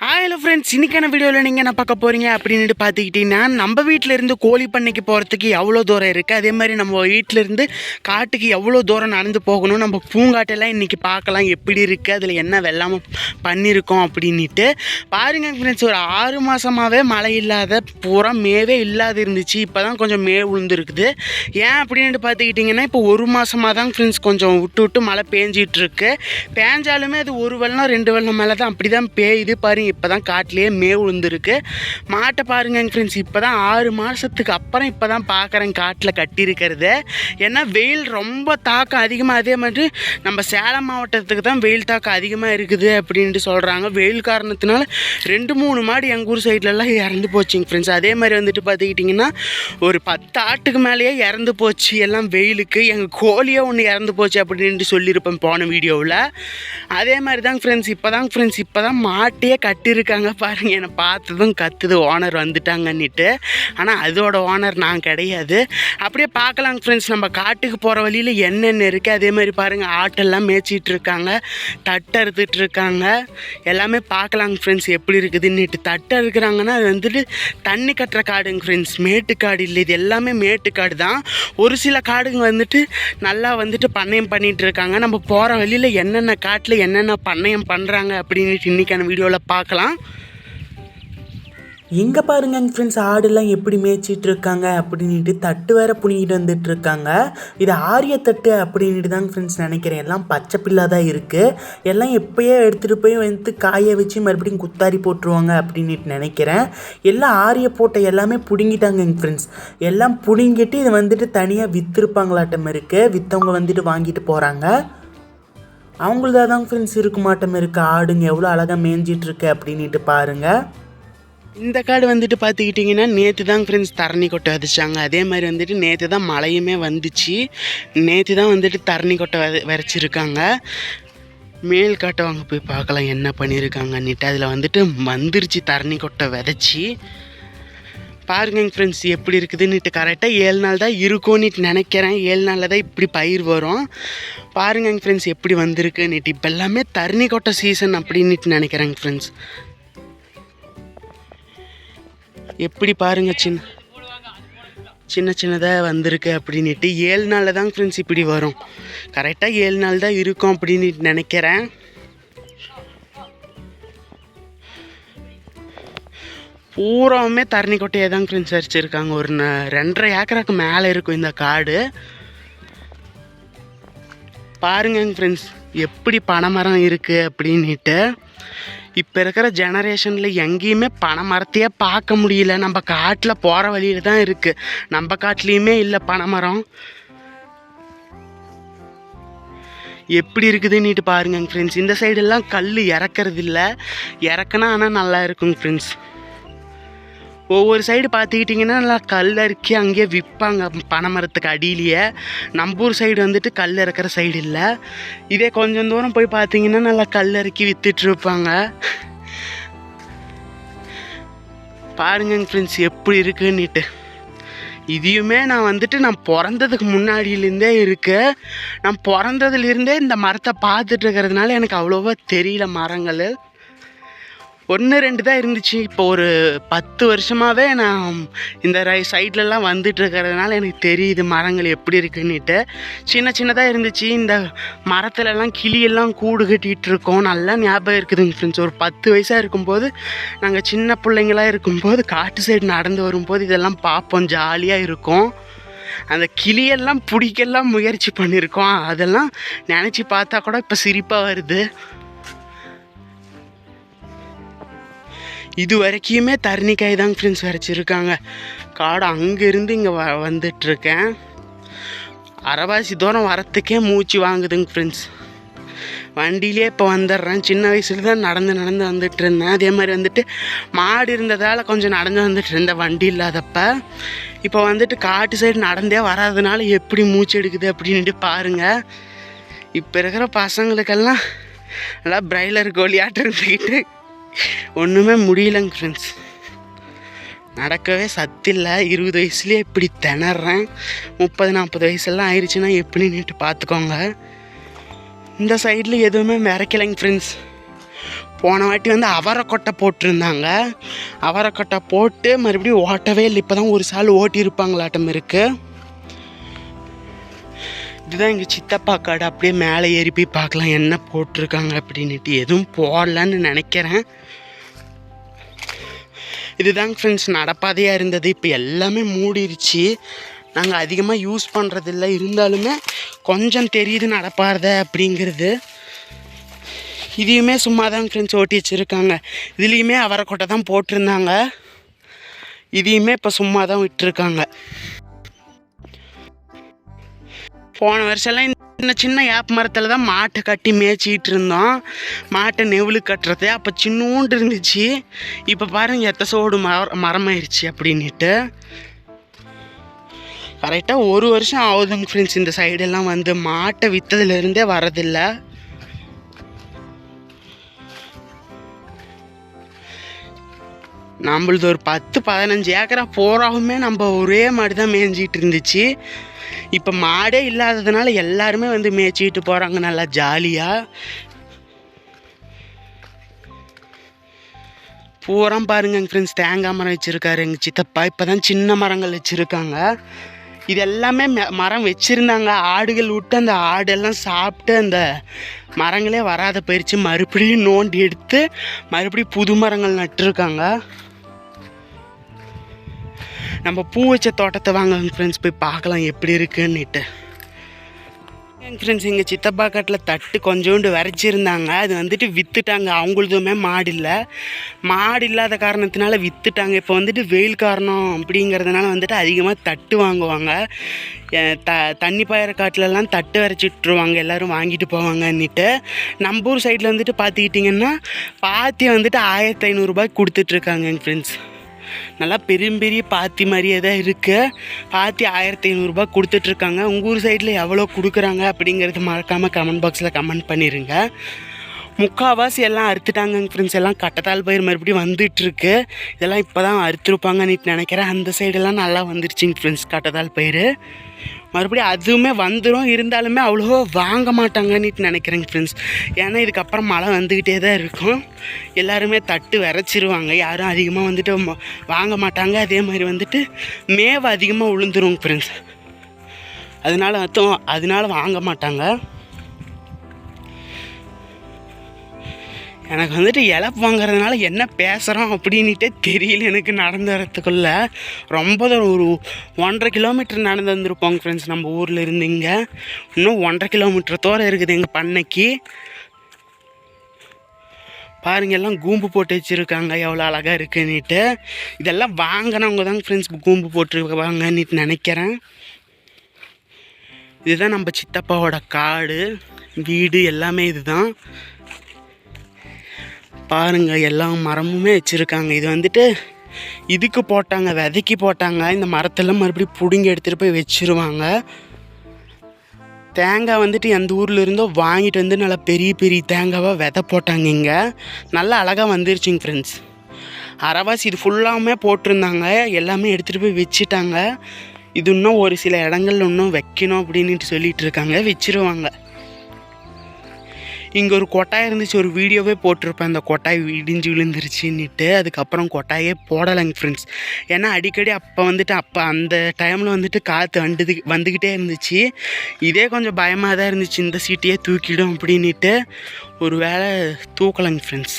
Hello friends இன்றைக்கான வீடியோவில் நீங்கள் என்ன பார்க்க போகிறீங்க அப்படின்ட்டு பார்த்துக்கிட்டிங்கன்னா நம்ம வீட்டில் இருந்து கோழி பண்ணைக்கு போகிறதுக்கு எவ்வளோ தூரம் இருக்குது அதே மாதிரி நம்ம வீட்டில் இருந்து காட்டுக்கு எவ்வளோ தூரம் நடந்து போகணும்? நம்ம பூங்காட்டெல்லாம் இன்றைக்கி பார்க்கலாம். எப்படி இருக்குது அதில் என்ன வெள்ளாமல் பண்ணியிருக்கோம் அப்படின்ட்டு பாருங்க ஃப்ரெண்ட்ஸ் ஒரு ஆறு மாதமாகவே மழை இல்லாத பூரா மேவே இல்லாத இருந்துச்சு. இப்போ தான் கொஞ்சம் மே விழுந்துருக்குது ஏன் அப்படின்ட்டு பார்த்துக்கிட்டிங்கன்னா இப்போ ஒரு மாதமாக தான் ஃப்ரெண்ட்ஸ் கொஞ்சம் விட்டு விட்டு மழை பேஞ்சிகிட்ருக்கு பேஞ்சாலுமே அது ஒரு வெள்ளம் ரெண்டு வெள்ளம் மேலே தான் அப்படி தான் பேயுது பாருங்க இப்போ தான் காட்டிலேயே மே விழுந்துருக்கு. மாட்டை பாருங்க ஃப்ரெண்ட்ஸ் இப்போ தான் ஆறு மாதத்துக்கு அப்புறம் இப்போ தான் பார்க்குறேன் காட்டில் கட்டியிருக்கிறது. ஏன்னா வெயில் ரொம்ப தாக்கம் அதிகமாக அதே மாதிரி நம்ம சேலம் மாவட்டத்துக்கு தான் வெயில் தாக்கம் அதிகமாக இருக்குது அப்படின்ட்டு சொல்கிறாங்க வெயில் காரணத்தினால ரெண்டு மூணு மாடு எங்கள் ஊர் சைட்லலாம் இறந்து போச்சுங்க ஃப்ரெண்ட்ஸ் அதே மாதிரி வந்துட்டு பார்த்துக்கிட்டிங்கன்னா ஒரு பத்து ஆட்டுக்கு மேலேயே இறந்து போச்சு. எல்லாம் வெயிலுக்கு எங்கள் கோழியே ஒன்று இறந்து போச்சு அப்படின்ட்டு சொல்லியிருப்பேன் போன வீடியோவில். அதே மாதிரி தாங்க ஃப்ரெண்ட்ஸ் இப்போ தாங்க ஃப்ரெண்ட்ஸ் இப்போ தான் மாட்டையே கட்டியிருக்காங்க பாருங்கள் என்னை பார்த்ததும் கத்துது. ஓனர் வந்துட்டாங்கன்னுட்டு. ஆனால் அதோட ஓனர் நான் கிடையாது. அப்படியே பார்க்கலாங்க ஃப்ரெண்ட்ஸ் நம்ம காட்டுக்கு போகிற வழியில் என்னென்ன இருக்குது அதே மாதிரி பாருங்கள் ஆட்டெல்லாம் மேய்ச்சிட்டு இருக்காங்க தட்டை அறுத்துட்டு இருக்காங்க எல்லாமே பார்க்கலாங்க ஃப்ரெண்ட்ஸ் எப்படி இருக்குதுன்னுட்டு. தட்டை இருக்கிறாங்கன்னா அது வந்துட்டு தண்ணி கட்டுற காடுங்க ஃப்ரெண்ட்ஸ் மேட்டுக்காடு இல்லை. இது எல்லாமே மேட்டுக்காடு தான். ஒரு சில காடுங்க வந்துட்டு நல்லா வந்துட்டு பண்ணையம் பண்ணிகிட்டு இருக்காங்க நம்ம போகிற வழியில் என்னென்ன காட்டில் என்னென்ன பண்ணையம் பண்ணுறாங்க அப்படின்னுட்டு இன்னைக்கான வீடியோவில் பார்க்க பார்க்கலாம். இங்கே பாருங்க ஃப்ரெண்ட்ஸ் ஆடுலாம் எப்படி மேய்ச்சிட்டு இருக்காங்க அப்படின்ட்டு தட்டு வேற புனிக்கிட்டு வந்துட்டு இருக்காங்க இது ஆரிய தட்டு அப்படின்ட்டு தாங்க ஃப்ரெண்ட்ஸ் நினைக்கிறேன். எல்லாம் பச்சை பில்லா தான் இருக்குது எல்லாம் எப்பயே எடுத்துகிட்டு போய் வந்து காய வச்சு மறுபடியும் குத்தாரி போட்டுருவாங்க அப்படின்ட்டு நினைக்கிறேன். எல்லாம் ஆரிய போட்ட எல்லாமே பிடுங்கிட்டாங்க ஃப்ரெண்ட்ஸ் எல்லாம் பிடுங்கிட்டு இது வந்துட்டு தனியாக விற்றுருப்பாங்களாட்டம் இருக்குது விற்றவங்க வந்துட்டு வாங்கிட்டு போகிறாங்க அவங்களதா தான் ஃப்ரெண்ட்ஸ் இருக்கு மாட்டம் இருக்குது ஆடுங்க எவ்வளோ அழகாக மேய்ஞ்சிட்டு இருக்கு அப்படின்ட்டு பாருங்கள் இந்த காடு வந்துட்டு பார்த்துக்கிட்டிங்கன்னா நேற்று தான் ஃப்ரெண்ட்ஸ் தரணி கொட்டை விதைச்சாங்க. அதே மாதிரி வந்துட்டு நேற்று தான் மழையுமே வந்துச்சு. நேற்று தான் வந்துட்டு தரணி கொட்டை வித விதைச்சிருக்காங்க மேல் காட்டை வாங்க போய் பார்க்கலாம் என்ன பண்ணியிருக்காங்கன்னுட்டு அதில் வந்துட்டு வந்துருச்சு தரணி கொட்டை விதைச்சி. பாருங்க ஃப்ரெண்ட்ஸ் எப்படி இருக்குதுன்னுட்டு கரெக்டாக ஏழு நாள் தான் இருக்கும்னுட்டு நினைக்கிறேன். ஏழு நாளில் தான் இப்படி பயிர் வரும். பாருங்க ஃப்ரெண்ட்ஸ் எப்படி வந்திருக்குன்னுட்டு. இப்போ எல்லாமே தரணி கொட்டை சீசன் அப்படின்னுட்டு நினைக்கிறேங்க ஃப்ரெண்ட்ஸ் எப்படி பாருங்க சின்ன சின்ன சின்னதாக வந்திருக்கு அப்படின்ட்டு ஏழு நாளில் தான் ஃப்ரெண்ட்ஸ் இப்படி வரும். கரெக்டாக ஏழு நாள் தான் இருக்கும் அப்படின்னு நினைக்கிறேன். பூராவுமே தரணி கொட்டையை தான் ஃப்ரெண்ட்ஸ் அரிச்சிருக்காங்க ஒரு ரெண்டரை ஏக்கராக்கு மேலே இருக்கும் இந்த காடு. பாருங்க ஃப்ரெண்ட்ஸ் எப்படி பனைமரம் இருக்குது அப்படின்ட்டு இப்போ இருக்கிற ஜெனரேஷனில் எங்கேயுமே பனைமரத்தையே பார்க்க முடியல. நம்ம காட்டில் போகிற வழியில் தான் இருக்குது நம்ம காட்டிலையுமே இல்லை பனைமரம். எப்படி இருக்குதுன்னுட்டு பாருங்க ஃப்ரெண்ட்ஸ் இந்த சைடெல்லாம் கல் இறக்கறது இல்லை இறக்குனா ஆனால் நல்லா இருக்குங்க ஃப்ரெண்ட்ஸ் ஒவ்வொரு சைடு பார்த்துக்கிட்டிங்கன்னா நல்லா கல் அறுக்கி அங்கேயே விற்பாங்க பனைமரத்துக்கு அடியிலேயே. நம்பூர் சைடு வந்துட்டு கல் இறக்குற சைடு இல்லை. இதே கொஞ்சம் தூரம் போய் பார்த்தீங்கன்னா நல்லா கல் இறக்கி விற்றுட்ருப்பாங்க பாருங்க ஃப்ரெண்ட்ஸ் எப்படி இருக்குன்னுட்டு. இதையுமே நான் வந்துட்டு நான் பிறந்ததுக்கு முன்னாடியிலேருந்தே இருக்கு. நான் பிறந்ததுலேருந்தே இந்த மரத்தை பார்த்துட்டு இருக்கிறதுனால எனக்கு அவ்வளோவா தெரியல மரங்கள். ஒன்று ரெண்டு தான் இருந்துச்சு. இப்போ ஒரு பத்து வருஷமாகவே நான் இந்த ரை சைட்லலாம் வந்துட்டு இருக்கிறதுனால எனக்கு தெரியுது மரங்கள் எப்படி இருக்குன்னுட்டு. சின்ன சின்னதாக இருந்துச்சு. இந்த மரத்துலலாம் கிளியெல்லாம் கூடு கட்டிகிட்டு இருக்கோம் நல்லா ஞாபகம் இருக்குதுங்க ஃப்ரெண்ட்ஸ் ஒரு பத்து வயசாக இருக்கும்போது நாங்கள் சின்ன பிள்ளைங்களா இருக்கும்போது காட்டு சைடு நடந்து வரும்போது இதெல்லாம் பார்ப்போம். ஜாலியாக இருக்கும். அந்த கிளியெல்லாம் பிடிக்கெல்லாம் முயற்சி பண்ணியிருக்கோம் அதெல்லாம் நினச்சி பார்த்தா கூட இப்போ சிரிப்பாக வருது. இது வரைக்குமே தரணிக்காய் தாங்க ஃப்ரெண்ட்ஸ் வரைச்சிருக்காங்க. காடு அங்கேருந்து இங்கே வ வந்துட்டுருக்கேன் அரைவாசி தூரம் வரத்துக்கே மூச்சு வாங்குதுங்க ஃப்ரெண்ட்ஸ் வண்டியிலே இப்போ வந்துடுறேன் சின்ன வயசுல தான் நடந்து நடந்து வந்துட்டு இருந்தேன் அதே மாதிரி வந்துட்டு மாடு இருந்ததால் கொஞ்சம் நடந்து வந்துட்டு இருந்தேன் வண்டி இல்லாதப்ப. இப்போ வந்துட்டு காட்டு சைடு நடந்தே வராதனால எப்படி மூச்சு எடுக்குது அப்படின்ட்டு பாருங்கள் இப்போ இருக்கிற பசங்களுக்கெல்லாம் நல்லா பிரைலர் கோழியாட்டம் இருந்துக்கிட்டு ஒன்றுமே முடியலங்க ஃப்ரெண்ட்ஸ் நடக்கவே சத்தில்லை. இருபது வயசுலேயே இப்படி திணறேன். முப்பது நாற்பது வயசெல்லாம் ஆயிடுச்சுன்னா எப்படின்னுட்டு பார்த்துக்கோங்க. இந்த சைடில் எதுவுமே மிரக்கலைங்க ஃப்ரெண்ட்ஸ் போன வாட்டி வந்து அவரைக்கொட்டை போட்டிருந்தாங்க. அவரைக்கொட்டை போட்டு மறுபடியும் ஓட்டவே இல்லை. இப்போ தான் ஒரு சால் ஓட்டியிருப்பாங்களாட்டம் இருக்குது இதுதான் எங்கள் சித்தப்பா காடு. அப்படியே மேலே ஏறி போய் பார்க்கலாம் என்ன போட்டிருக்காங்க அப்படின்னுட்டு. எதுவும் போடலன்னு நினைக்கிறேன். இதுதாங்க ஃப்ரெண்ட்ஸ் நடப்பாதையாக இருந்தது. இப்போ எல்லாமே மூடிருச்சு. நாங்கள் அதிகமாக யூஸ் பண்ணுறதில்ல இருந்தாலுமே கொஞ்சம் தெரியுது நடப்பாத அப்படிங்கிறது. இதையுமே சும்மா தான் ஃப்ரெண்ட்ஸ் ஓட்டி வச்சுருக்காங்க. இதுலேயுமே அவரைக்கொட்டை தான் போட்டிருந்தாங்க. இதையுமே இப்போ சும்மா தான் விட்டுருக்காங்க. போன வருஷம்லாம் சின்ன சின்ன ஏப்ப மரத்தில் தான் மாட்டை கட்டி மேய்ச்சிக்கிட்டு இருந்தோம். மாட்டை நெவுளு கட்டுறது அப்போ சின்னூண்டு இருந்துச்சு. இப்போ பாருங்க எத்த சோடு மர மரமாயிருச்சு அப்படின்ட்டு கரெக்டாக ஒரு வருஷம் ஆகுதுங்க ஃப்ரெண்ட்ஸ் இந்த சைடெல்லாம் வந்து மாட்டை விற்றதுலேருந்தே வரதில்லை நம்மளது ஒரு பத்து பதினஞ்சு ஏக்கரா போறாவுமே நம்ம ஒரே மாதிரி தான் மேய்ஞ்சிட்டு இருந்துச்சு. இப்போ மாடே இல்லாததுனால எல்லாருமே வந்து மேய்ச்சிட்டு போகிறாங்க நல்லா ஜாலியாக பூரா பாருங்க எங்கள் ஃப்ரெண்ட்ஸ் தேங்காய் மரம் வச்சுருக்காரு எங்கள் சித்தப்பா. இப்போ தான் சின்ன மரங்கள் வச்சுருக்காங்க. இது எல்லாமே மரம் வச்சுருந்தாங்க. ஆடுகள் விட்டு அந்த ஆடெல்லாம் சாப்பிட்டு அந்த மரங்களே வராத போயிடுச்சு மறுபடியும் நோண்டி எடுத்து மறுபடியும் புது மரங்கள் நட்டுருக்காங்க. நம்ம பூ வச்ச தோட்டத்தை வாங்க ஃப்ரெண்ட்ஸ் போய் பார்க்கலாம் எப்படி இருக்குன்னுட்டு. எங்கள் ஃப்ரெண்ட்ஸ் எங்கள் சித்தப்பா காட்டில் தட்டு கொஞ்சோண்டு வரைச்சிருந்தாங்க. அது வந்துட்டு விற்றுட்டாங்க அவங்களுதுமே மாடு இல்லை. மாடு இல்லாத காரணத்தினால விற்றுட்டாங்க இப்போ வந்துட்டு வெயில் காரணம் அப்படிங்கிறதுனால வந்துட்டு அதிகமாக தட்டு வாங்குவாங்க. த தண்ணி பாயிற காட்டிலலாம் தட்டு விரைச்சி விட்ருவாங்க எல்லோரும் வாங்கிட்டு போவாங்கன்னுட்டு. நம்ம ஊர் சைடில் வந்துட்டு பார்த்துக்கிட்டிங்கன்னா பாத்தி வந்துட்டு ஆயிரத்தி ஐநூறுரூபாய்க்கு கொடுத்துட்ருக்காங்க எங்கள் ஃப்ரெண்ட்ஸ் நல்லா பெரிய பெரிய பாத்தி மாதிரியே தான் இருக்குது பாத்தி ஆயிரத்தி ஐநூறுரூபா கொடுத்துட்ருக்காங்க உங்கள் ஊர் சைடில் எவ்வளோ கொடுக்குறாங்க அப்படிங்கிறது மறக்காமல் கமெண்ட் பாக்ஸில் கமெண்ட் பண்ணிடுங்க முக்கால்வாசி எல்லாம் அறுத்துட்டாங்க ஃப்ரெண்ட்ஸ் எல்லாம் கட்டத்தால் பயிர் மறுபடியும் வந்துட்டுருக்கு. இதெல்லாம் இப்போ தான் அறுத்துருப்பாங்கன்னு நினைக்கிறேன் அந்த சைடெல்லாம் நல்லா வந்துருச்சுங்க ஃப்ரெண்ட்ஸ் கட்டத்தால் பயிர் மறுபடியும் அதுவுமே வந்துடும் இருந்தாலுமே அவ்வளோ வாங்க மாட்டாங்கன்னு நினைக்கிறேங்க ஃப்ரெண்ட்ஸ் ஏன்னா இதுக்கப்புறம் மழை வந்துக்கிட்டே தான் இருக்கும். எல்லாருமே தட்டு விரைச்சிருவாங்க. யாரும் அதிகமாக வந்துட்டு ம- வாங்க மாட்டாங்க. அதே மாதிரி வந்துட்டு மேவை அதிகமாக உளுந்துருவோங்க ஃப்ரெண்ட்ஸ் அதனால அர்த்தம் அதனால வாங்க மாட்டாங்க. எனக்கு வந்துட்டு இழப்பு வாங்குறதுனால என்ன பேசுகிறோம் அப்படின்ட்டே தெரியல எனக்கு நடந்து வரத்துக்குள்ள ரொம்ப தூரம் ஒரு ஒன்றரை கிலோமீட்டர் நடந்து வந்திருப்போங்க ஃப்ரெண்ட்ஸ் நம்ம ஊரில் இருந்து இங்கே. இன்னும் ஒன்றரை கிலோமீட்டர் தூரம் இருக்குது எங்கள் பண்ணைக்கு. பாருங்க எல்லாம் கூம்பு போட்டு வச்சுருக்காங்க எவ்வளோ அழகாக இருக்குன்னுட்டு. இதெல்லாம் வாங்கினவங்க தான் ஃப்ரெண்ட்ஸ் கூம்பு போட்டிருக்காங்கன்னுட்டு நினைக்கிறேன். இதுதான் நம்ம சித்தப்பாவோட காடு வீடு எல்லாமே இதுதான். பாருங்க எல்லா மரமுமே வச்சுருக்காங்க. இது வந்துட்டு இதுக்கு போட்டாங்க விதைக்கு போட்டாங்க. இந்த மரத்தெல்லாம் மறுபடியும் பிடுங்கி எடுத்துகிட்டு போய் வச்சிருவாங்க. தேங்காய் வந்துட்டு எந்த ஊரில் இருந்தோ வாங்கிட்டு வந்து நல்லா பெரிய பெரிய தேங்காவாக விதை போட்டாங்க இங்கே. நல்லா அழகாக வந்துருச்சுங்க ஃப்ரெண்ட்ஸ் அரைவாசி இது ஃபுல்லாமே போட்டிருந்தாங்க. எல்லாமே எடுத்துகிட்டு போய் வச்சுட்டாங்க. இது இன்னும் ஒரு சில இடங்கள்ல இன்னும் வைக்கணும் அப்படின்ட்டு சொல்லிட்டு இருக்காங்க. வச்சிருவாங்க. இங்கே ஒரு கொட்டாய் இருந்துச்சு ஒரு வீடியோவே போட்டிருப்பேன். அந்த கொட்டாய் இடிஞ்சு விழுந்துருச்சுன்னுட்டு அதுக்கப்புறம் கொட்டாயே போடலைங்க ஃப்ரெண்ட்ஸ் ஏன்னா அடிக்கடி அப்போ வந்துட்டு அப்போ அந்த டைமில் வந்துட்டு காற்று வந்துது வந்துக்கிட்டே இருந்துச்சு. இதே கொஞ்சம் பயமாக தான் இருந்துச்சு இந்த சீட்டையே தூக்கிடும் அப்படின்ட்டு ஒரு வேளை தூக்கலைங்க ஃப்ரெண்ட்ஸ்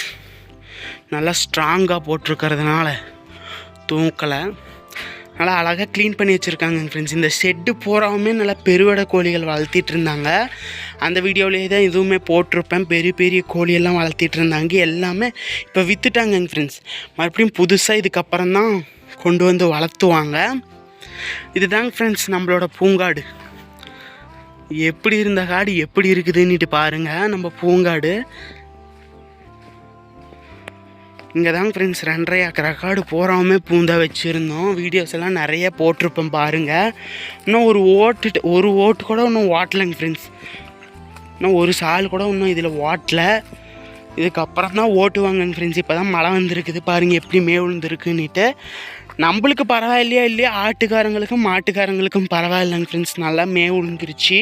நல்லா ஸ்ட்ராங்காக போட்டிருக்கறதுனால தூக்கலை. நல்லா அழகாக க்ளீன் பண்ணி வச்சுருக்காங்க ஃப்ரெண்ட்ஸ் இந்த ஷெட்டு பூராவுமே நல்லா பெருவடை கோழிகள் வளர்த்திட்டு இருந்தாங்க. அந்த வீடியோவிலே தான் இதுவுமே போட்டிருப்பேன். பெரிய பெரிய கோழியெல்லாம் வளர்த்திட்டு இருந்தாங்க. எல்லாமே இப்போ விற்றுட்டாங்க ஃப்ரெண்ட்ஸ் மறுபடியும் புதுசாக இதுக்கப்புறம் தான் கொண்டு வந்து வளர்த்துவாங்க. இதுதாங்க ஃப்ரெண்ட்ஸ் நம்மளோட பூங்காடு. எப்படி இருந்த காடு எப்படி இருக்குதுன்னுட்டு பாருங்கள் நம்ம பூங்காடு. இங்கே தான் ஃப்ரெண்ட்ஸ் ரெண்டரை ஏக்கர் ரெக்கார்டு போகாமே பூந்தா வச்சுருந்தோம். வீடியோஸ் எல்லாம் நிறைய போட்டிருப்பேன் பாருங்கள் இன்னும் ஒரு ஓட்டு ஒரு ஓட்டு கூட இன்னும் ஓட்டலைங்க ஃப்ரெண்ட்ஸ் இன்னும் ஒரு சால் கூட இன்னும் இதில் ஓட்டலை. இதுக்கப்புறம் தான் ஓட்டுவாங்கங்க ஃப்ரெண்ட்ஸ் இப்போ தான் மழை வந்திருக்குது பாருங்கள் எப்படி மே விழுந்துருக்குன்னுட்டு. நம்மளுக்கு பரவாயில்லையா இல்லையா? ஆட்டுக்காரங்களுக்கும் மாட்டுக்காரங்களுக்கும் பரவாயில்லைங்க ஃப்ரெண்ட்ஸ் நல்லா மே விழுந்துருச்சு.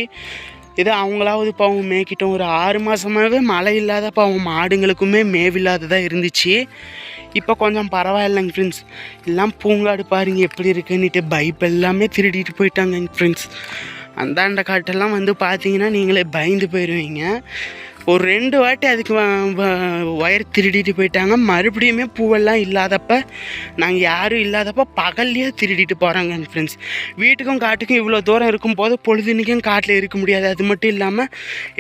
இது அவங்களாவது பாவம் மேய்க்கிட்டோம். ஒரு ஆறு மாதமாகவே மழை இல்லாத பாவம் மாடுங்களுக்குமே மேவில்லாததாக இருந்துச்சு. இப்போ கொஞ்சம் பரவாயில்லைங்க ஃப்ரெண்ட்ஸ் எல்லாம் பூங்காடு பாருங்க எப்படி இருக்குன்னுட்டு பைப் எல்லாமே திருடிட்டு போயிட்டாங்க ஃப்ரெண்ட்ஸ் அந்தாண்ட காட்டெல்லாம் வந்து பார்த்தீங்கன்னா நீங்களே பயந்து போயிடுவீங்க ஒரு ரெண்டு வாட்டி அதுக்கு ஒயர் திருடிட்டு போயிட்டாங்க. மறுபடியுமே பூவெல்லாம் இல்லாதப்ப நாங்கள் யாரும் இல்லாதப்ப பகல்லையே திருடிட்டு போகிறாங்க ஃப்ரெண்ட்ஸ் வீட்டுக்கும் காட்டுக்கும் இவ்வளோ தூரம் இருக்கும்போது பொழுதுனிக்கும் காட்டில் இருக்க முடியாது. அது மட்டும் இல்லாமல்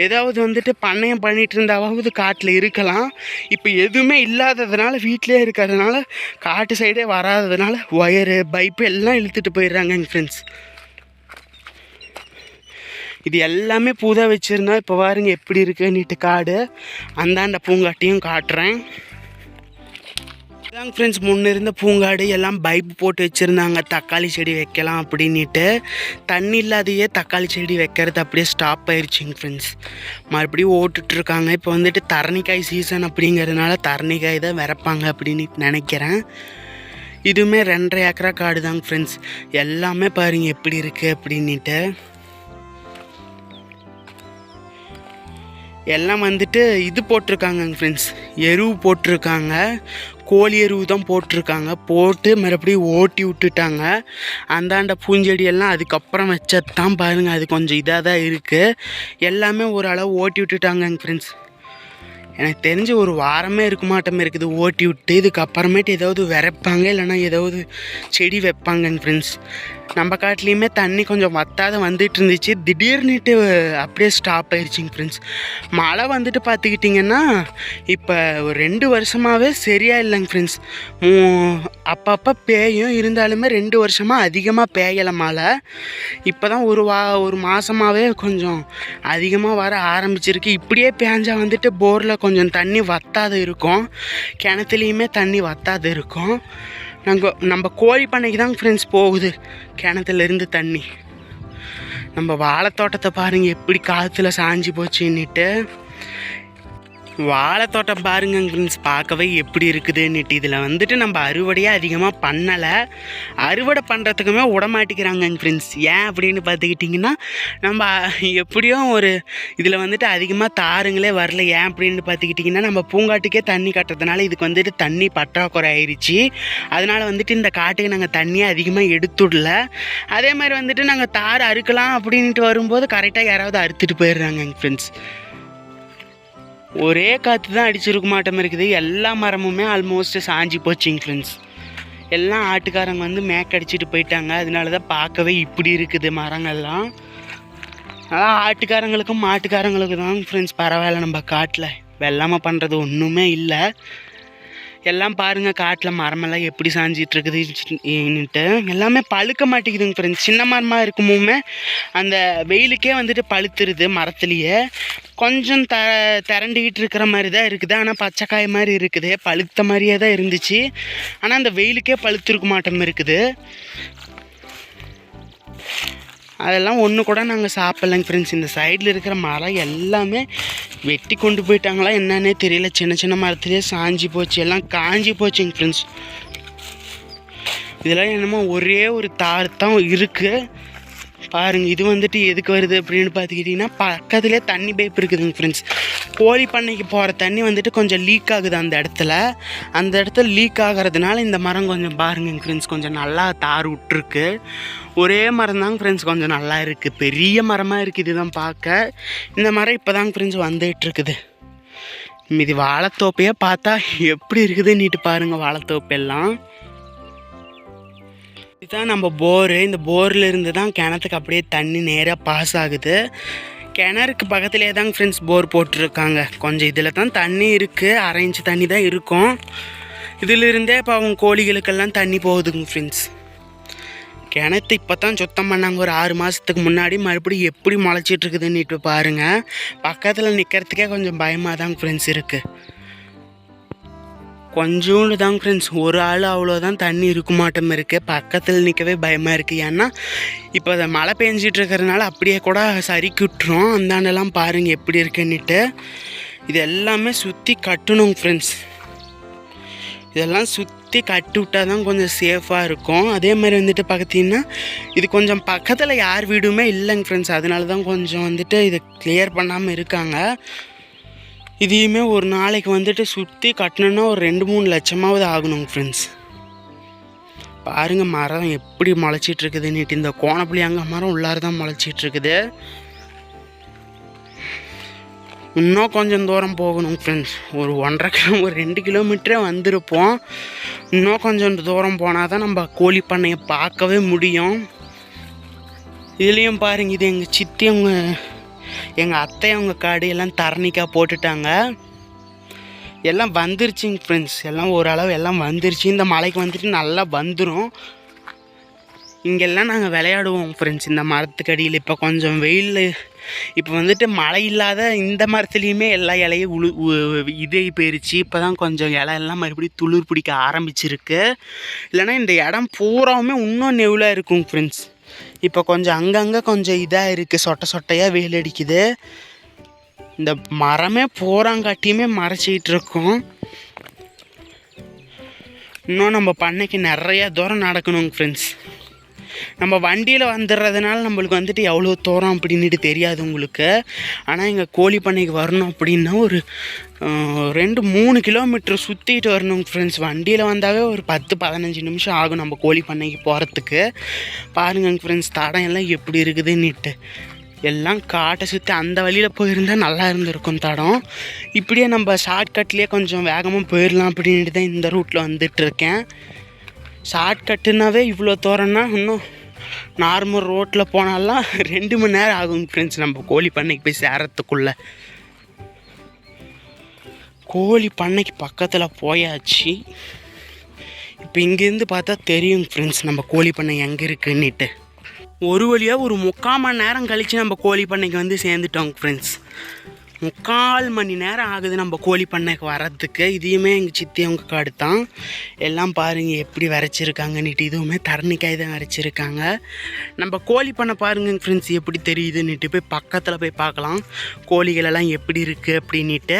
ஏதாவது வந்துட்டு பண்ணையம் பண்ணிகிட்டு இருந்தாவது காட்டில் இருக்கலாம். இப்போ எதுவுமே இல்லாததுனால வீட்டிலே இருக்கிறதுனால காட்டு சைடே வராததுனால ஒயரு பைப்பு எல்லாம் இழுத்துட்டு போயிடுறாங்க என் ஃப்ரெண்ட்ஸ் இது எல்லாமே பூதா வச்சுருந்தா இப்போ பாருங்க எப்படி இருக்குன்னுட்டு காடு. அந்தாண்ட பூங்காட்டையும் காட்டுறேன். இதாங்க ஃப்ரெண்ட்ஸ் முன்ன இருந்த பூங்காடு எல்லாம் பைப் போட்டு வச்சுருந்தாங்க. தக்காளி செடி வைக்கலாம் அப்படின்ட்டு தண்ணி இல்லாதையே தக்காளி செடி வைக்கிறது அப்படியே ஸ்டாப் ஆயிடுச்சுங்க ஃப்ரெண்ட்ஸ் மறுபடியும் ஓட்டுட்ருக்காங்க இப்போ வந்துட்டு தரணிக்காய் சீசன் அப்படிங்கிறதுனால தரணிக்காய் தான் விறப்பாங்க அப்படின்னு நினைக்கிறேன். இதுவுமே ரெண்டரை ஏக்கரா காடு தாங்க ஃப்ரெண்ட்ஸ் எல்லாமே பாருங்க எப்படி இருக்குது அப்படின்ட்டு எல்லாம் வந்துட்டு இது போட்டிருக்காங்க ஃப்ரெண்ட்ஸ் எருவு போட்டிருக்காங்க. கோழி எருவு தான் போட்டிருக்காங்க. போட்டு மறுபடியும் ஓட்டி விட்டுட்டாங்க. அந்தாண்ட பூஞ்செடியெல்லாம் அதுக்கப்புறம் வச்சது தான் பாருங்கள் அது கொஞ்சம் இதாக தான் இருக்குது எல்லாமே ஓரளவு ஓட்டி விட்டுட்டாங்க ஃப்ரெண்ட்ஸ் எனக்கு தெரிஞ்சு ஒரு வாரமே இருக்க மாட்டோமே இருக்குது. ஓட்டி விட்டு இதுக்கப்புறமேட்டு ஏதாவது விரைப்பாங்க இல்லைன்னா ஏதாவது செடி வைப்பாங்க ஃப்ரெண்ட்ஸ் நம்ம காட்டிலையுமே தண்ணி கொஞ்சம் வத்தாத வந்துட்டு இருந்துச்சு திடீர்னுட்டு அப்படியே ஸ்டாப் ஆயிடுச்சுங்க ஃப்ரெண்ட்ஸ் மழை வந்துட்டு பார்த்துக்கிட்டிங்கன்னா இப்போ ஒரு ரெண்டு வருஷமாகவே சரியாக இல்லைங்க ஃப்ரெண்ட்ஸ் அப்பப்போ பேயும் இருந்தாலுமே ரெண்டு வருஷமாக அதிகமாக பேயலை மழை. இப்போ தான் ஒரு வா ஒரு மாதமாகவே கொஞ்சம் அதிகமாக வர ஆரம்பிச்சிருக்கு. இப்படியே பேஞ்சால் வந்துட்டு போரில் கொஞ்சம் தண்ணி வத்தாத இருக்கும். கிணத்துலேயுமே தண்ணி வத்தாத இருக்கும். நாங்கள் நம்ம கோழி பண்ணைக்கு தாங்க ஃப்ரெண்ட்ஸ் போகுது. கிணத்துலேருந்து தண்ணி. நம்ம வாழைத்தோட்டத்தை பாருங்கள் எப்படி காற்றுல சாஞ்சி போச்சுன்னுட்டு. வாழைத்தோட்டம் பாருங்க ஃப்ரெண்ட்ஸ் பார்க்கவே எப்படி இருக்குதுன்னுட்டு இதில் வந்துட்டு நம்ம அறுவடையே அதிகமாக பண்ணலை. அறுவடை பண்ணுறதுக்குமே விடமாட்டிக்கிறாங்க ஃப்ரெண்ட்ஸ் ஏன் அப்படின்னு பார்த்துக்கிட்டிங்கன்னா நம்ம எப்படியும் ஒரு இதில் வந்துட்டு அதிகமாக தாருங்களே வரல. ஏன் அப்படின்னு பார்த்துக்கிட்டிங்கன்னா நம்ம பூங்காட்டுக்கே தண்ணி கட்டுறதுனால இதுக்கு வந்துட்டு தண்ணி பற்றாக்குறை ஆயிடுச்சு அதனால் வந்துட்டு இந்த காட்டுக்கு நாங்கள் தண்ணியை அதிகமாக எடுத்துடல. அதே மாதிரி வந்துட்டு நாங்கள் தார் அறுக்கலாம் அப்படின்ட்டு வரும்போது கரெக்டாக யாராவது அறுத்துட்டு போயிடுறாங்க ஃப்ரெண்ட்ஸ் ஒரே காற்று தான் அடிச்சிருக்க மாட்டோம் இருக்குது. எல்லா மரமுமே ஆல்மோஸ்ட் சாஞ்சி போச்சுங்க ஃப்ரெண்ட்ஸ் எல்லாம் ஆட்டுக்காரங்க வந்து மேக்கடிச்சிட்டு போயிட்டாங்க. அதனால தான் பார்க்கவே இப்படி இருக்குது மரங்கள்லாம். அதான் ஆட்டுக்காரங்களுக்கும் மாட்டுக்காரங்களுக்கும் தான் ஃப்ரெண்ட்ஸ் பரவாயில்ல நம்ம காட்டில். வெள்ளாமல் பண்ணுறது ஒன்றுமே இல்லை. எல்லாம் பாருங்கள் காட்டில் மரமெல்லாம் எப்படி சாஞ்சிட்டு இருக்குதுன்னுட்டு எல்லாமே பழுக்க மாட்டேங்குதுங்க ஃப்ரெண்ட்ஸ் சின்ன மரமாக இருக்கும்போமே அந்த வெயிலுக்கே வந்துட்டு பழுத்துருது மரத்துலேயே. கொஞ்சம் த திரண்டுக்கிட்டு இருக்கிற மாதிரி தான் இருக்குது. ஆனால் பச்சைக்காய் மாதிரி இருக்குது. பழுத்த மாதிரியே தான் இருந்துச்சு. ஆனால் அந்த வெயிலுக்கே பழுத்திருக்க மாட்டோம் இருக்குது. அதெல்லாம் ஒன்று கூட நாங்கள் சாப்பிட்லங்க ஃப்ரெண்ட்ஸ் இந்த சைடில் இருக்கிற மரம் எல்லாமே வெட்டி கொண்டு போயிட்டாங்களா என்னன்னே தெரியல. சின்ன சின்ன மரத்துலேயே சாஞ்சி போச்சு. எல்லாம் காஞ்சி போச்சுங்க ஃப்ரெண்ட்ஸ் இதெல்லாம் என்னமோ ஒரே ஒரு தார் தான் இருக்குது பாருங்கள் இது வந்துட்டு எதுக்கு வருது அப்படின்னு பார்த்துக்கிட்டிங்கன்னா பக்கத்துலேயே தண்ணி பைப் இருக்குதுங்க ஃப்ரெண்ட்ஸ் கோழி பண்ணைக்கு போகிற தண்ணி வந்துட்டு கொஞ்சம் லீக் ஆகுது அந்த இடத்துல. அந்த இடத்துல லீக் ஆகிறதுனால இந்த மரம் கொஞ்சம் பாருங்க ஃப்ரெண்ட்ஸ் கொஞ்சம் நல்லா தார் விட்டுருக்கு. ஒரே மரம் தாங்க ஃப்ரெண்ட்ஸ் கொஞ்சம் நல்லா இருக்குது பெரிய மரமாக இருக்குது இதுதான் பார்க்க. இந்த மரம் இப்போ தாங்க ஃப்ரெண்ட்ஸ் வந்துட்டு இருக்குது. மீதி வாழைத்தோப்பையே பார்த்தா எப்படி இருக்குதுன்னுட்டு பாருங்கள் வாழைத்தோப்பெல்லாம். இதுதான் நம்ம போரு. இந்த போரில் இருந்து தான் கிணத்துக்கு அப்படியே தண்ணி நேராக பாஸ் ஆகுது. கிணறுக்கு பக்கத்துலேயே தாங்க ஃப்ரெண்ட்ஸ் போர் போட்டிருக்காங்க. கொஞ்சம் இதில் தான் தண்ணி இருக்குது அரை தண்ணி தான் இருக்கும். இதிலிருந்தே இப்போ அவங்க கோழிகளுக்கெல்லாம் தண்ணி போகுதுங்க ஃப்ரெண்ட்ஸ் கிணத்து இப்போ தான் சுத்தம் பண்ணாங்க. ஒரு ஆறு மாதத்துக்கு முன்னாடி மறுபடியும் எப்படி முளைச்சிட்டு இருக்குதுன்னுட்டு பாருங்கள் பக்கத்தில் நிற்கிறதுக்கே கொஞ்சம் பயமாக தாங்க ஃப்ரெண்ட்ஸ் இருக்குது கொஞ்சோண்டு தான் ஃப்ரெண்ட்ஸ் ஒரு ஆள் அவ்வளோதான் தண்ணி இருக்க. மாட்டோம் இருக்குது பக்கத்தில் நிற்கவே பயமாக இருக்குது ஏன்னா இப்போ அதை மழை பெஞ்சிட்டு இருக்கிறதுனால அப்படியே கூட சறுக்கி விட்டுரும். அந்தாண்டெல்லாம் பாருங்கள் எப்படி இருக்குன்னுட்டு. இது எல்லாமே சுற்றி கட்டணுங்க ஃப்ரெண்ட்ஸ் இதெல்லாம் சுற்றி கட்டி விட்டால் தான் கொஞ்சம் சேஃபாக இருக்கும். அதே மாதிரி வந்துட்டு பார்த்தீங்கன்னா இது கொஞ்சம் பக்கத்தில் யார் வீடுமே இல்லைங்க ஃப்ரெண்ட்ஸ் அதனால தான் கொஞ்சம் வந்துட்டு இதை கிளியர் பண்ணாமல் இருக்காங்க. இதையுமே ஒரு நாளைக்கு வந்துட்டு சுற்றி கட்டணுன்னா ஒரு ரெண்டு மூணு லட்சமாவது ஆகணுங்க ஃப்ரெண்ட்ஸ் பாருங்கள் மரம் எப்படி முளைச்சிட்டு நீட்டு இந்த கோணப்புளியாங்க மரம் உள்ளார தான் முளைச்சிட்டு இருக்குது. இன்னும் கொஞ்சம் தூரம் போகணும் ஃப்ரெண்ட்ஸ் ஒரு ஒன்றரை கிலோ ஒரு ரெண்டு கிலோமீட்டரே வந்திருப்போம். இன்னும் கொஞ்சம் தூரம் போனால் தான் நம்ம கோழி பண்ணையை பார்க்கவே முடியும். இதுலேயும் பாருங்கள் இது எங்கள் சித்தி அவங்க எங்கள் அத்தை அவங்க காடு எல்லாம் தரணிக்காக போட்டுட்டாங்க. எல்லாம் வந்துருச்சுங்க ஃப்ரெண்ட்ஸ் எல்லாம் ஓரளவு எல்லாம் வந்துருச்சு. இந்த மலைக்கு வந்துட்டு நல்லா வந்துடும் இங்கெல்லாம் நாங்கள் விளையாடுவோம் ஃப்ரெண்ட்ஸ் இந்த மரத்துக்கு அடியில் இப்போ கொஞ்சம் வெயில். இப்போ வந்துட்டு மழை இல்லாத இந்த மரத்துலேயுமே எல்லா இலையும் உழு உ- இதே போயிருச்சு. இப்போ தான் கொஞ்சம் இலை எல்லாம் மறுபடியும் துளிர் பிடிக்க ஆரம்பிச்சிருக்கு. இல்லைன்னா இந்த இடம் பூராவுமே இன்னும் நெவுலாக இருக்கும் ஃப்ரெண்ட்ஸ் இப்போ கொஞ்சம் அங்கங்கே கொஞ்சம் இதாக இருக்குது சொட்டை சொட்டையாக வெயில் அடிக்குது. இந்த மரமே போகிறாங்காட்டியுமே மறைச்சிக்கிட்டு இருக்கும். இன்னும் நம்ம பண்ணைக்கு நிறையா தூரம் நடக்கணுங்க ஃப்ரெண்ட்ஸ் நம்ம வண்டியில் வந்துடுறதுனால நம்மளுக்கு வந்துட்டு எவ்வளோ தூரம் அப்படின்ட்டு தெரியாது உங்களுக்கு. ஆனால் எங்கள் கோழி பண்ணைக்கு வரணும் அப்படின்னா ஒரு ரெண்டு மூணு கிலோமீட்டர் சுற்றிட்டு வரணும் ஃப்ரெண்ட்ஸ் வண்டியில் வந்தாவே ஒரு பத்து பதினஞ்சு நிமிஷம் ஆகும் நம்ம கோழி பண்ணைக்கு போகிறதுக்கு பாருங்க ஃப்ரெண்ட்ஸ் தடம் எல்லாம் எப்படி இருக்குதுன்னுட்டு. எல்லாம் காட்டை சுற்றி அந்த வழியில் போயிருந்தா நல்லா இருந்திருக்கும் தடம். இப்படியே நம்ம ஷார்ட்கட்லேயே கொஞ்சம் வேகமாக போயிடலாம் அப்படின்ட்டு தான் இந்த ரூட்டில் வந்துட்டுருக்கேன் ஷார்ட்கட்டுனாவே இவ்வளோ தூரம்னா இன்னும் நார்மல் ரோட்டில் போனாலாம் ரெண்டு மணி நேரம் ஆகும் ஃப்ரெண்ட்ஸ் நம்ம கோழி பண்ணைக்கு போய் சேரத்துக்குள்ளே. கோழி பண்ணைக்கு பக்கத்தில் போயாச்சு. இப்போ இங்கேருந்து பார்த்தா தெரியும் ஃப்ரெண்ட்ஸ் நம்ம கோழி பண்ணை எங்கே இருக்குன்னுட்டு. ஒரு வழியாக ஒரு முக்கால் மணி நேரம் கழித்து நம்ம கோழி பண்ணைக்கு வந்து சேர்ந்துட்டோங்க ஃப்ரெண்ட்ஸ் முக்கால் மணி நேரம் ஆகுது நம்ம கோழி பண்ணைக்கு வர்றதுக்கு இதையுமே எங்கள் சித்தி அவங்க காடு தான் எல்லாம் பாருங்கள் எப்படி வரைச்சிருக்காங்கன்னுட்டு இதுவுமே தரணிக்காய் தான் விரைச்சிருக்காங்க. நம்ம கோழி பண்ணை பாருங்க ஃப்ரெண்ட்ஸ் எப்படி தெரியுதுன்னுட்டு போய் பக்கத்தில் போய் பார்க்கலாம். கோழிகளெல்லாம் எப்படி இருக்குது அப்படின்ட்டு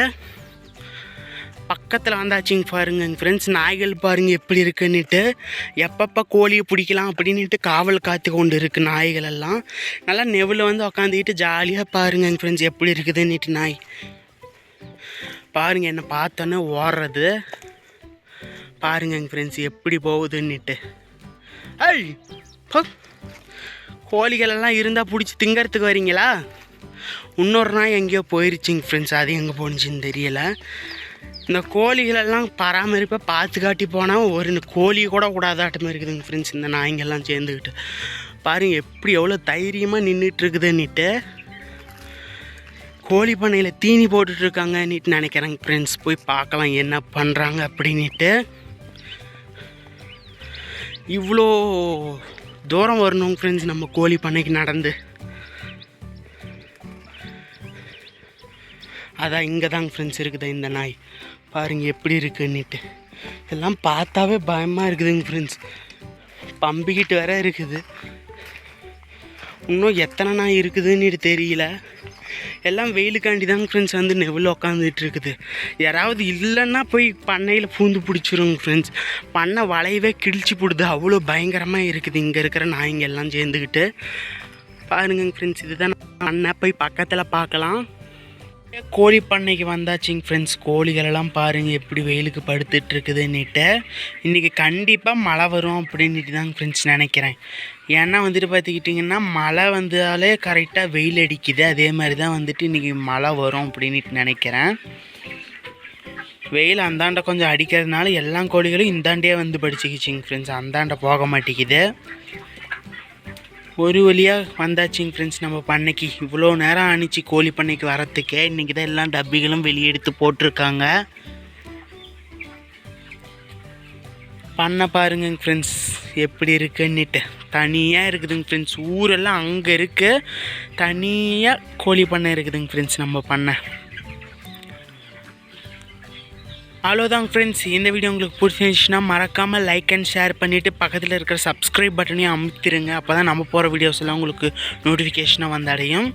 பக்கத்தில் வந்தாச்சுங்க பாருங்க எங்கள் ஃப்ரெண்ட்ஸ் நாய்கள் பாருங்க எப்படி இருக்குன்னுட்டு. எப்பப்போ கோழியை பிடிக்கலாம் அப்படின்ட்டு காவல் காத்து கொண்டு இருக்கு நாய்கள் எல்லாம். நல்லா நெவில் வந்து உக்காந்துக்கிட்டு ஜாலியாக பாருங்க ஃப்ரெண்ட்ஸ் எப்படி இருக்குதுன்னுட்டு நாய். பாருங்க என்னை பார்த்தோன்னே ஓடுறது. பாருங்க ஃப்ரெண்ட்ஸ் எப்படி போகுதுன்னுட்டு. ஐய் போ. கோழிகள் எல்லாம் இருந்தால் பிடிச்சி திங்கிறதுக்கு வரீங்களா? இன்னொரு நாய் எங்கேயோ போயிருச்சுங்க ஃப்ரெண்ட்ஸ் அது எங்கே போணுச்சுன்னு தெரியலை. இந்த கோழிகளெல்லாம் பராமரிப்பாக பார்த்து காட்டி போனால் ஒரு கோழி கூட கூடாதாட்டமாக இருக்குதுங்க ஃப்ரெண்ட்ஸ் இந்த நாய்ங்கெல்லாம் சேர்ந்துக்கிட்டு. பாருங்க எப்படி எவ்வளோ தைரியமாக நின்றுட்டு இருக்குதுன்னுட்டு கோழி பண்ணையில் தீனி போட்டுட்ருக்காங்கன்னுட்டு நினைக்கிறேங்க ஃப்ரெண்ட்ஸ் போய் பார்க்கலாம் என்ன பண்ணுறாங்க அப்படின்ட்டு இவ்வளோ தூரம் வரணும் ஃப்ரெண்ட்ஸ் நம்ம கோழி பண்ணைக்கு நடந்து. அதான் இங்கே தாங்க ஃப்ரெண்ட்ஸ் இருக்குது இந்த நாய். பாருங்க எப்படி இருக்குன்னுட்டு. எல்லாம் பார்த்தாவே பயமாக இருக்குதுங்க ஃப்ரெண்ட்ஸ் பம்பிக்கிட்டு வேற இருக்குது. இன்னும் எத்தனை நாய் இருக்குதுன்னு தெரியல. எல்லாம் வெயிலுக்காண்டி தாங்க ஃப்ரெண்ட்ஸ் வந்து நெவில் உக்காந்துட்டு இருக்குது. யாராவது இல்லைன்னா போய் பண்ணையில் பூந்து பிடிச்சிருங்க ஃப்ரெண்ட்ஸ் பண்ணை வளையவே கிழிச்சு போடுது. அவ்வளோ பயங்கரமாக இருக்குது. இங்கே இருக்கிற நாய்ங்க எல்லாம் சேர்ந்துக்கிட்டு. பாருங்க ஃப்ரெண்ட்ஸ் இதுதான். பண்ணை போய் பக்கத்தில் பார்க்கலாம். கோழி பண்ணைக்கு வந்தாச்சுங்க ஃப்ரெண்ட்ஸ் கோழிகளெல்லாம் பாருங்கள் எப்படி வெயிலுக்கு படுத்துட்டு இருக்குதுன்னுட்டு இன்றைக்கி கண்டிப்பாக மழை வரும் அப்படின்ட்டு தாங்க ஃப்ரெண்ட்ஸ் நினைக்கிறேன். ஏன்னா வந்துட்டு பார்த்துக்கிட்டிங்கன்னா மழை வந்தாலே கரெக்டாக வெயில் அடிக்குது. அதே மாதிரி தான் வந்துட்டு இன்றைக்கி மழை வரும் அப்படின்ட்டு நினைக்கிறேன். வெயில் அந்தாண்ட கொஞ்சம் அடிக்கிறதுனால எல்லா கோழிகளும் இந்தாண்டே வந்து படிச்சுக்கிச்சிங்க ஃப்ரெண்ட்ஸ் அந்தாண்ட போக மாட்டேங்குது. ஒரு வழியாக வந்தாச்சுங்க ஃப்ரெண்ட்ஸ் நம்ம பண்ணைக்கு. இவ்வளோ நேரம் ஆணிச்சு கோழி பண்ணைக்கு வரத்துக்கே. இன்றைக்கி தான் எல்லாம் டப்பிகளும் வெளியே எடுத்து போட்டிருக்காங்க. பண்ண பாருங்க ஃப்ரெண்ட்ஸ் எப்படி இருக்குன்னுட்டு. தனியாக இருக்குதுங்க ஃப்ரெண்ட்ஸ் ஊரெல்லாம் அங்கே இருக்குது தனியாக கோழி பண்ணை இருக்குதுங்க ஃப்ரெண்ட்ஸ் நம்ம பண்ணை. அவ்வளோதான் ஃப்ரெண்ட்ஸ் இந்த வீடியோ உங்களுக்கு பிடிச்சிருந்துச்சுன்னா மறக்காமல் லைக் அண்ட் ஷேர் பண்ணிவிட்டு பக்கத்தில் இருக்கிற சப்ஸ்கிரைப் பட்டனையும் அமுத்திடுங்க அப்போ தான் நம்ம போகிற வீடியோஸ் எல்லாம் உங்களுக்கு நோட்டிஃபிகேஷனாக வந்தடையும்